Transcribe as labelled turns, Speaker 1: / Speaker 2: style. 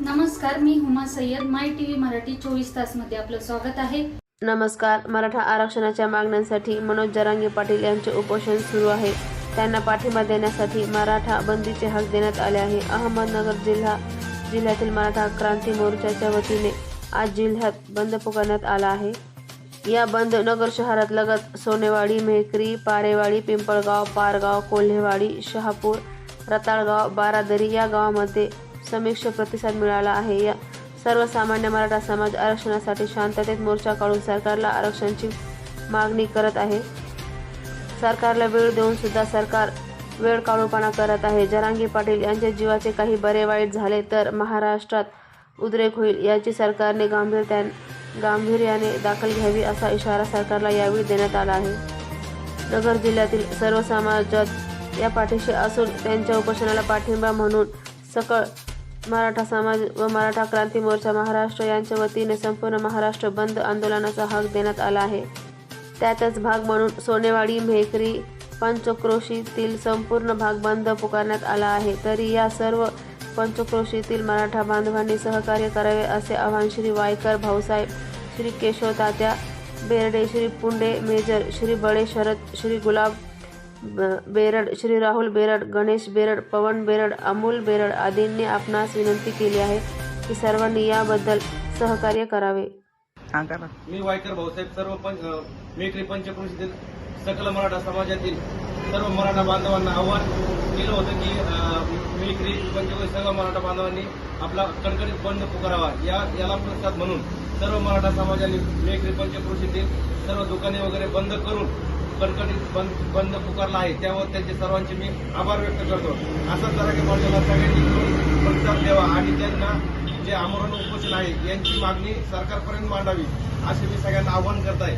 Speaker 1: नमस्कार मी Huma Syed. My TV Marathi चोवीस तासमध्ये आपलं स्वागत आहे.
Speaker 2: नमस्कार मराठा आरक्षणाच्या मागण्यांसाठी मनोज जरांगे पाटील यांचे उपोषण सुरू आहे. त्यांना पाठिंबा देण्यासाठी मराठा बंदीचे हक देण्यात आले आहे. अहमदनगर जिल्हा जिल्ह्यातील मराठा क्रांती मोर्चाच्या वतीने आज जिल्ह्यात बंद पुकारण्यात आला आहे. या बंद नगर शहरात लगत सोनेवाडी मेहकरी पारेवाडी पिंपळगाव पारगाव कोल्हेवाडी शहापूर रताळगाव बारादरी या गावामध्ये समिक्ष प्रतिसाद मिळाला आहे. या सर्वसामान्य मराठा समाज आरक्षणासाठी शांततेत मोर्चा काढून सरकारला आरक्षणाची मागणी करत आहे. सरकारला वेळ देऊन सुद्धा सरकार वेळ काढूपणा करत आहे. जरांगी पाटील यांच्या जीवाचे काही बरे वाईट झाले तर महाराष्ट्रात उद्रेक होईल याची सरकारने गांभीर्या गांभीर्याने दाखल घ्यावी असा इशारा सरकारला यावेळी देण्यात आला आहे. नगर जिल्ह्यातील सर्व समाजात या पाठीशी असून त्यांच्या उपोषणाला पाठिंबा म्हणून सकळ मराठा समाज व मराठा क्रांती मोर्चा महाराष्ट्र यांच्या वतीने संपूर्ण महाराष्ट्र बंद आंदोलनाचा हक देण्यात आला आहे. त्याचाच भाग म्हणून सोनेवाडी मेहकरी पंचक्रोशीतील संपूर्ण भाग बंद पुकारण्यात आला आहे. तरी या सर्व पंचक्रोशीतील मराठा बांधवांनी सहकार्य करावे असे आवाहन श्री वायकर भाऊसाहेब श्री केशव तात्या बेर्डे श्री पुंडे मेजर श्री बळे शरद श्री गुलाब बेरड श्री राहुल बेरड गणेश बेरड पवन बेरड अमोल बेरड आदींनी आपणास विनंती केली आहे की सर्वांनी याबद्दल सहकार्य करावे.
Speaker 3: हा करा
Speaker 4: मी वायकर भाऊसाहेब सर्व मेकरी पंचक्रोशीतील सकल मराठा समाजातील सर्व मराठा बांधवांना आव्हान केलं होतं की अ, मेकरी सर्व मराठा बांधवांनी आपला कडकडीत बंद पुकारावा. या याला प्रतिसाद म्हणून सर्व मराठा समाजाने मेकरी पंचक्रोशीतील सर्व दुकाने वगैरे बंद करून कडकडीत बंद बंद पुकारला आहे. त्यावर त्यांचे सर्वांचे मी आभार व्यक्त करतो. असा जरा मॉडेलला सगळ्यांनी प्रतिसाद द्यावा आणि त्यांना जे आमरण उपोषण आहे यांची मागणी सरकारपर्यंत मांडावी असे मी सगळ्यांना आवाहन करत आहे.